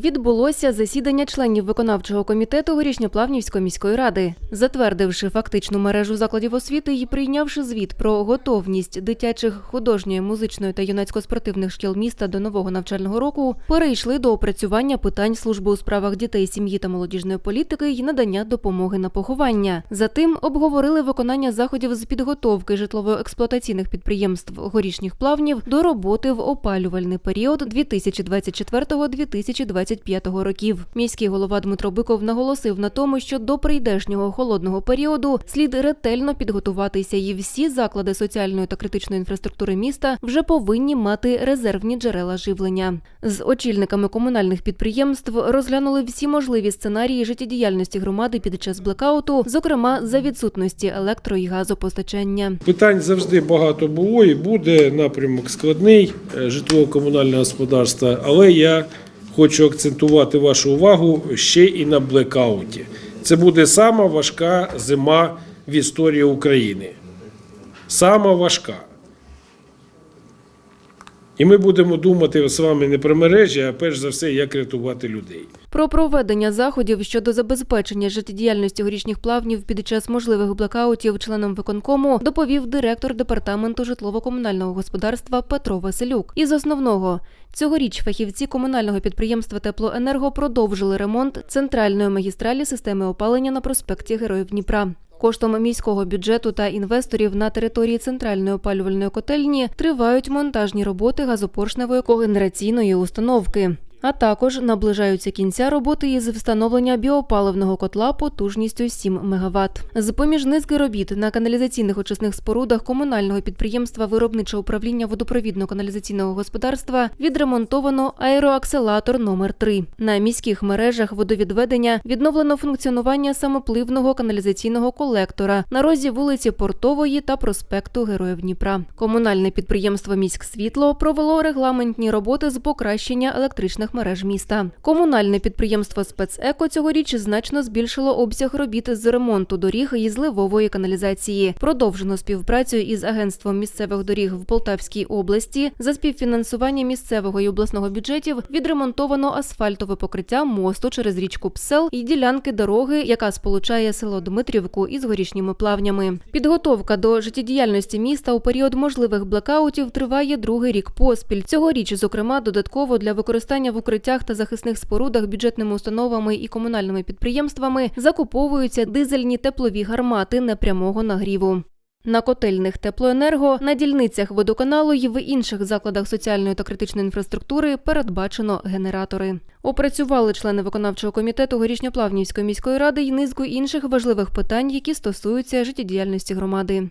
відбулося засідання членів виконавчого комітету Горішньоплавнівської міської ради, затвердивши фактичну мережу закладів освіти і прийнявши звіт про готовність дитячих художньої, музичної та юнацько-спортивних шкіл міста до нового навчального року, перейшли до опрацювання питань служби у справах дітей, сім'ї та молодіжної політики і надання допомоги на поховання. Затим обговорили виконання заходів з підготовки житлово-експлуатаційних підприємств горішніх плавнів до роботи в опалювальний період 2024-2025 років. Міський голова Дмитро Биков наголосив на тому, що до прийдешнього холодного періоду слід ретельно підготуватися, і всі заклади соціальної та критичної інфраструктури міста вже повинні мати резервні джерела живлення. З очільниками комунальних підприємств розглянули всі можливі сценарії життєдіяльності громади під час блекауту, зокрема за відсутності електро і газопостачання. Питань завжди багато було і буде напрямок складний е, житлово-комунального господарства, але я хочу акцентувати вашу увагу ще і на блекауті. Це буде сама важка зима в історії України. Сама важка. І ми будемо думати з вами не про мережі, а перш за все, як рятувати людей. Про проведення заходів щодо забезпечення життєдіяльності горішніх плавнів під час можливих блекаутів членам виконкому доповів директор департаменту житлово-комунального господарства Петро Василюк. Із основного цьогоріч фахівці комунального підприємства Теплоенерго продовжили ремонт центральної магістралі системи опалення на проспекті Героїв Дніпра. Коштом міського бюджету та інвесторів на території центральної опалювальної котельні тривають монтажні роботи газопоршневої когенераційної установки. А також наближаються кінця роботи із встановлення біопаливного котла потужністю 7 МВт. З поміж низки робіт на каналізаційних очисних спорудах комунального підприємства виробниче управління водопровідно-каналізаційного господарства відремонтовано аероакселатор номер 3 На міських мережах водовідведення відновлено функціонування самопливного каналізаційного колектора на розі вулиці Портової та проспекту Героїв Дніпра. Комунальне підприємство Міськсвітло провело регламентні роботи з покращення електричних мереж міста. Комунальне підприємство Спецеко цьогоріч значно збільшило обсяг робіт з ремонту доріг і зливової каналізації. Продовжено співпрацю із агентством місцевих доріг в Полтавській області. За співфінансування місцевого і обласного бюджетів відремонтовано асфальтове покриття мосту через річку Псел і ділянки дороги, яка сполучає село Дмитрівку із горішніми плавнями. Підготовка до життєдіяльності міста у період можливих блекаутів триває другий рік поспіль. Цьогоріч, зокрема, додатково для використання укриттях та захисних спорудах бюджетними установами і комунальними підприємствами закуповуються дизельні теплові гармати непрямого нагріву. На котельних теплоенерго, на дільницях водоканалу і в інших закладах соціальної та критичної інфраструктури передбачено генератори. Опрацювали члени виконавчого комітету Горішньоплавнівської міської ради й низку інших важливих питань, які стосуються життєдіяльності громади.